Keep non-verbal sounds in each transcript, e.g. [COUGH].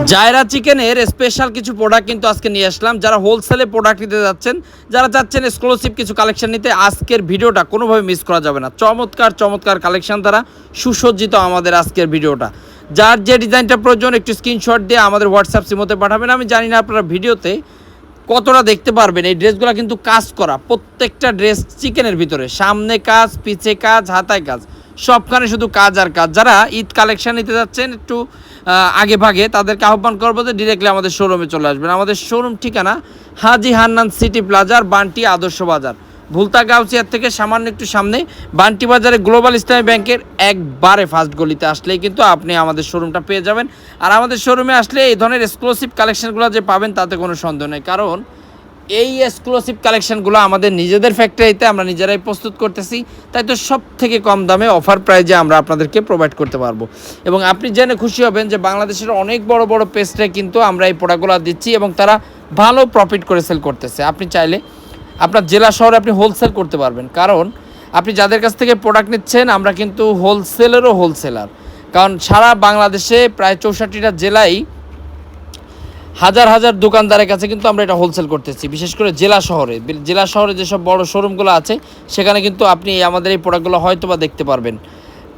জায়রা চিকেনের স্পেশাল কিছু প্রোডাক্ট কিন্তু আজকে নিয়ে আসলাম। যারা হোলসেলে প্রোডাক্ট নিতে যাচ্ছেন, যারা চাচ্ছেন এক্সক্লুসিভ কিছু কালেকশন নিতে, আজকের ভিডিওটা কোনোভাবে মিস করা যাবে না। চমৎকার চমৎকার কালেকশন দ্বারা সুসজ্জিত আমাদের আজকের ভিডিওটা। যার যে ডিজাইনটা প্রয়োজন, একটু স্ক্রিনশট দিয়ে আমাদের হোয়াটসঅ্যাপ সিমোতে পাঠাবেন। আমি জানি না আপনারা ভিডিওতে কতটা দেখতে পারবেন। এই ড্রেসগুলো কিন্তু কাজ করা প্রত্যেকটা ড্রেস চিকেনের ভিতরে। সামনে কাজ, পিছে কাজ, হাতায় কাজ। সবখানে শুধু কাজ আর কাজ। যারা ঈদ কালেকশন নিতে যাচ্ছেন একটু আগে ভাগে, তাদেরকে আহ্বান করব যে ডিরেক্টলি আমাদের শোরুমে চলে আসবেন। আমাদের শোরুম ঠিকানা হাজি হান্নান সিটি প্লাজার বান্টি আদর্শ বাজার। ভুলতা গাউচিয়ার থেকে সামান্য একটু সামনে, বান্টি বাজারে গ্লোবাল ইসলামী ব্যাংকের একবারে ফার্স্ট গলিতে আসলেই কিন্তু আপনি আমাদের শোরুমটা পেয়ে যাবেন। আর আমাদের শোরুমে আসলে এই ধরনের এক্সক্লুসিভ কালেকশনগুলো যে পাবেন, তাতে কোনো সন্দেহ নেই। কারণ এই এক্সক্লুসিভ কালেকশনগুলো আমাদের নিজেদের ফ্যাক্টরিতে আমরা নিজেরাই প্রস্তুত করতেছি। তাই তো সব থেকে কম দামে অফার প্রাইজে আমরা আপনাদেরকে প্রোভাইড করতে পারব। এবং আপনি জেনে খুশি হবেন যে বাংলাদেশের অনেক বড় বড় পেস্টে কিন্তু আমরা এই প্রোডাক্টগুলো দিচ্ছি এবং তারা ভালো প্রফিট করে সেল করতেছে। আপনি চাইলে আপনার জেলা শহরে আপনি হোলসেল করতে পারবেন। কারণ আপনি যাদের কাছ থেকে প্রোডাক্ট নিচ্ছেন, আমরা কিন্তু হোলসেলেরও হোলসেলার কারণ সারা বাংলাদেশে প্রায় চৌষট্টিটা জেলায় হাজার হাজার দোকানদারের কাছে কিন্তু আমরা এটা হোলসেল করতেছি। বিশেষ করে জেলা শহরে। জেলা শহরে যেসব বড় শোরুমগুলো আছে, সেখানে কিন্তু আপনি আমাদের এই প্রোডাক্টগুলো হয়তো বা দেখতে পারবেন।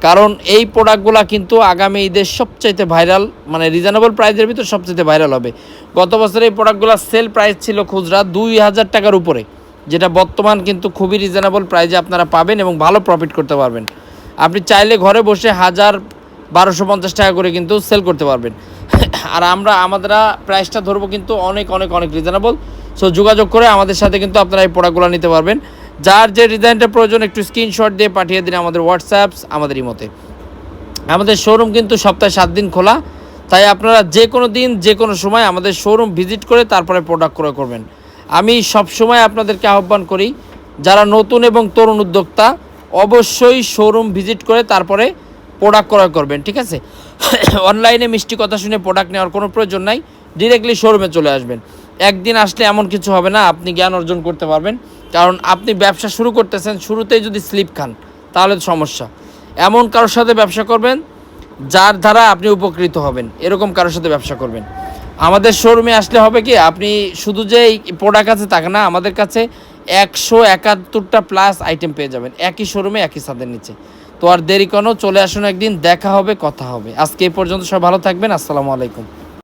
কারণ এই প্রোডাক্টগুলো কিন্তু আগামী ঈদের সবচাইতে ভাইরাল মানে রিজনেবল প্রাইসের ভিতর সবচাইতে ভাইরাল হবে। গত বছর এই প্রোডাক্টগুলো সেল প্রাইস ছিল খুচরা দুই হাজার টাকার উপরে, যেটা বর্তমান কিন্তু খুবই রিজনেবল প্রাইসে আপনারা পাবেন এবং ভালো প্রফিট করতে পারবেন। আপনি চাইলে ঘরে বসে হাজার বারোশো পঞ্চাশ টাকা করে কিন্তু সেল করতে পারবেন। আর আমরা আমাদের প্রাইসটা ধরবো কিন্তু অনেক অনেক অনেক রিজনেবল সো যোগাযোগ করে আমাদের সাথে কিন্তু আপনারা এই প্রোডাক্টগুলো নিতে পারবেন। যার যে ডিজাইনটা প্রয়োজন, একটু স্ক্রিনশট দিয়ে পাঠিয়ে দিন আমাদের হোয়াটসঅ্যাপ আমাদের ইমোতে। আমাদের শোরুম কিন্তু সপ্তাহে সাত দিন খোলা। তাই আপনারা যে কোনো দিন, যে কোনো সময় আমাদের শোরুম ভিজিট করে তারপরে প্রোডাক্ট ক্রয় করবেন। আমি সব সময় আপনাদেরকে আহ্বান করি, যারা নতুন এবং তরুণ উদ্যোক্তা, অবশ্যই শোরুম ভিজিট করে তারপরে প্রোডাক্ট ক্রয় করবেন, ঠিক আছে? [LAUGHS] অনলাইনে মিষ্টি কথা শুনে প্রোডাক্ট নেওয়ার কোনো প্রয়োজন নাই ডিরেক্টলি শোরুমে চলে আসবেন। একদিন আসলে এমন কিছু হবে না, আপনি জ্ঞান অর্জন করতে পারবেন। কারণ আপনি ব্যবসা শুরু করতেছেন, শুরুতেই যদি স্লিপ খান, তাহলে সমস্যা। এমন কারোর সাথে ব্যবসা করবেন, যার দ্বারা আপনি উপকৃত হবেন। এরকম কারোর সাথে ব্যবসা করবেন। আমাদের শোরুমে আসলে হবে কি, আপনি শুধু যে প্রোডাক্ট আছে তাকে না, আমাদের কাছে একশো একাত্তরটা প্লাস আইটেম পেয়ে যাবেন। একই শোরুমে একই ছাদের নিচে। তো আর দেরি কোনো চলে আসুন একদিন, দেখা হবে, কথা হবে। আজকে এই পর্যন্ত সব ভালো থাকবেন, আসসালামু আলাইকুম।